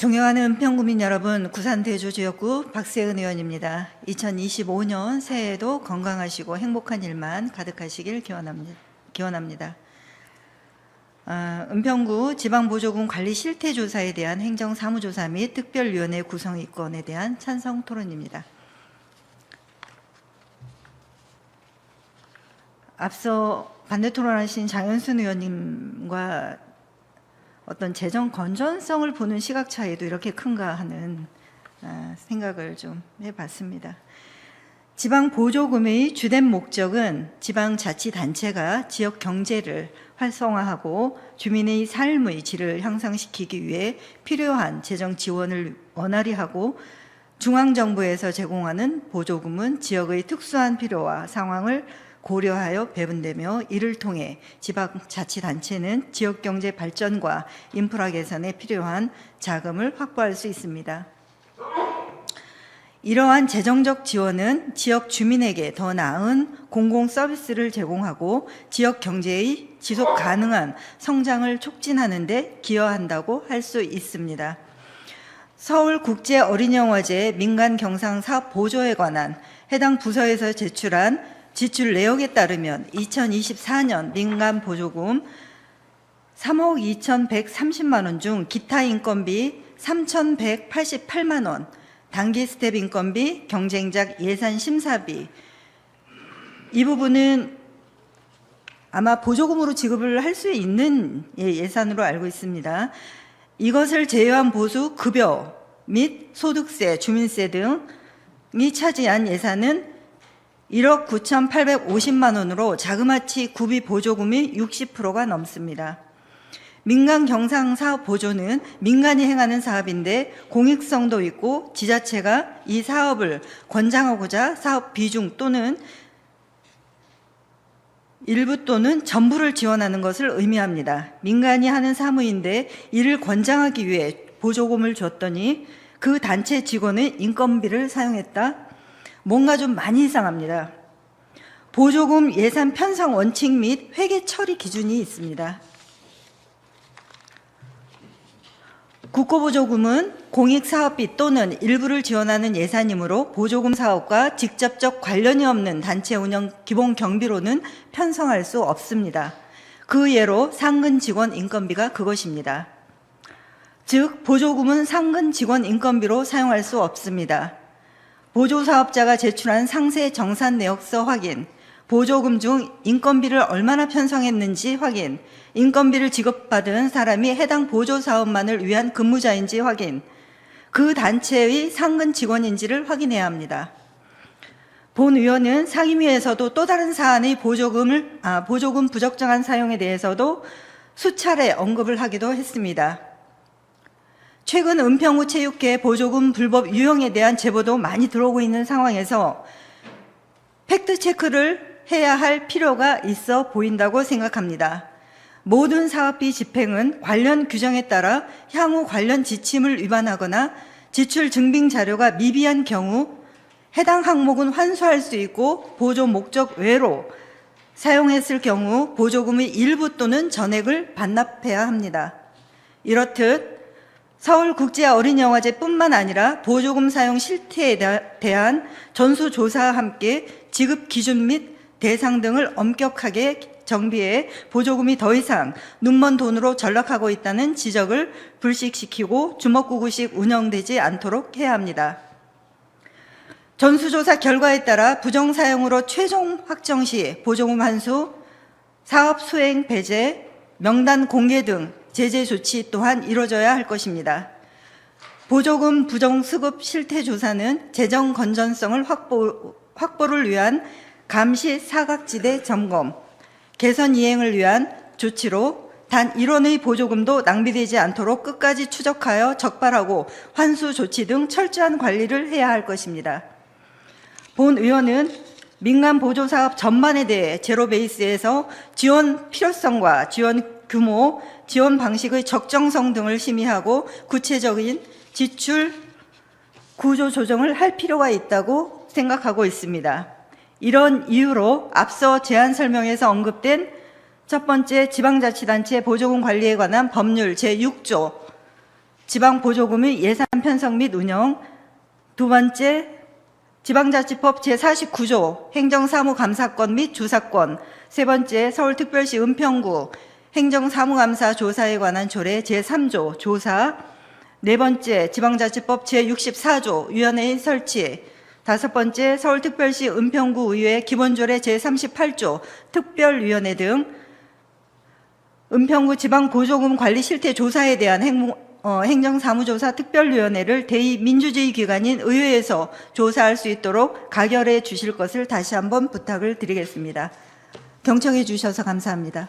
존경하는 은평구민 여러분, 구산 대주 지역구 박세은 의원입니다. 2025년 새해에도 건강하시고 행복한 일만 가득하시길 기원합니다. 기원합니다. 아, 은평구 지방보조금 관리 실태 조사에 대한 행정 사무조사 및 특별위원회 구성 이권에 대한 찬성 토론입니다. 앞서 반대 토론하신 장현순 의원님과 어떤 재정 건전성을 보는 시각 차이도 이렇게 큰가 하는 아, 생각을 좀 해봤습니다. 지방 보조금의 주된 목적은 지방 자치단체가 지역 경제를 활성화하고 주민의 삶의 질을 향상시키기 위해 필요한 재정 지원을 원활히 하고 중앙정부에서 제공하는 보조금은 지역의 특수한 필요와 상황을 고려하여 배분되며 이를 통해 지방자치단체는 지역경제 발전과 인프라 개선에 필요한 자금을 확보할 수 있습니다. 이러한 재정적 지원은 지역 주민에게 더 나은 공공 서비스를 제공하고 지역 경제의 지속 가능한 성장을 촉진하는 데 기여한다고 할 수 있습니다. 서울국제어린이영화제 민간 경상 사업 보조에 관한 해당 부서에서 제출한 지출 내역에 따르면 2024년 민간 보조금 3억 2,130만 원 중 기타 인건비 3,188만 원, 단기 스텝 인건비, 경쟁작 예산 심사비 이 부분은 아마 보조금으로 지급을 할 수 있는 예, 예산으로 알고 있습니다. 이것을 제외한 보수 급여 및 소득세, 주민세 등이 차지한 예산은 1억 9,850만 원으로 자그마치 구비 보조금이 60%가 넘습니다. 민간 경상 사업 보조는 민간이 행하는 사업인데 공익성도 있고 지자체가 이 사업을 권장하고자 사업 비중 또는 일부 또는 전부를 지원하는 것을 의미합니다. 민간이 하는 사무인데 이를 권장하기 위해 보조금을 줬더니 그 단체 직원의 인건비를 사용했다. 뭔가 좀 많이 이상합니다. 보조금 예산 편성 원칙 및 회계 처리 기준이 있습니다. 국고보조금은 공익사업비 또는 일부를 지원하는 예산이므로 보조금 사업과 직접적 관련이 없는 단체 운영 기본 경비로는 편성할 수 없습니다. 그 예로 상근 직원 인건비가 그것입니다. 즉, 보조금은 상근 직원 인건비로 사용할 수 없습니다. 보조사업자가 제출한 상세 정산 내역서 확인, 보조금 중 인건비를 얼마나 편성했는지 확인, 인건비를 지급받은 사람이 해당 보조 사업만을 위한 근무자인지 확인, 그 단체의 상근 직원인지를 확인해야 합니다. 본 의원은 상임위에서도 또 다른 사안의 보조금을, 아, 보조금 부적정한 사용에 대해서도 수차례 언급을 하기도 했습니다. 최근 은평구 체육회 보조금 불법 유용에 대한 제보도 많이 들어오고 있는 상황에서 팩트 체크를 해야 할 필요가 있어 보인다고 생각합니다. 모든 사업비 집행은 관련 규정에 따라 향후 관련 지침을 위반하거나 지출 증빙 자료가 미비한 경우 해당 항목은 환수할 수 있고 보조 목적 외로 사용했을 경우 보조금의 일부 또는 전액을 반납해야 합니다. 이렇듯 서울국제어린이영화제뿐만 아니라 보조금 사용 실태에 대한 전수조사와 함께 지급 기준 및 대상 등을 엄격하게 정비해 보조금이 더 이상 눈먼 돈으로 전락하고 있다는 지적을 불식시키고 주먹구구식 운영되지 않도록 해야 합니다. 전수조사 결과에 따라 부정사용으로 최종 확정 시 보조금 환수, 사업 수행 배제, 명단 공개 등 제재 조치 또한 이루어져야 할 것입니다. 보조금 부정 수급 실태 조사는 재정 건전성을 확보, 확보를 위한 감시 사각지대 점검, 개선 이행을 위한 조치로 단 1원의 보조금도 낭비되지 않도록 끝까지 추적하여 적발하고 환수 조치 등 철저한 관리를 해야 할 것입니다. 본 의원은 민간 보조 사업 전반에 대해 제로 베이스에서 지원 필요성과 지원 규모, 지원 방식의 적정성 등을 심의하고 구체적인 지출 구조 조정을 할 필요가 있다고 생각하고 있습니다. 이런 이유로 앞서 제안 설명에서 언급된 첫 번째 지방자치단체 보조금 관리에 관한 법률 제6조 지방 보조금의 예산 편성 및 운영. 두 번째, 지방자치법 제49조 행정사무감사권 및 주사권. 세 번째, 서울특별시 은평구 행정사무감사 조사에 관한 조례 제3조 조사. 네 번째, 지방자치법 제64조 위원회의 설치. 다섯 번째, 서울특별시 은평구 의회 기본조례 제38조 특별위원회 등 은평구 지방보조금 관리 실태 조사에 대한 행, 어, 행정사무조사 특별위원회를 대의 민주주의 기관인 의회에서 조사할 수 있도록 가결해 주실 것을 다시 한번 부탁을 드리겠습니다. 경청해 주셔서 감사합니다.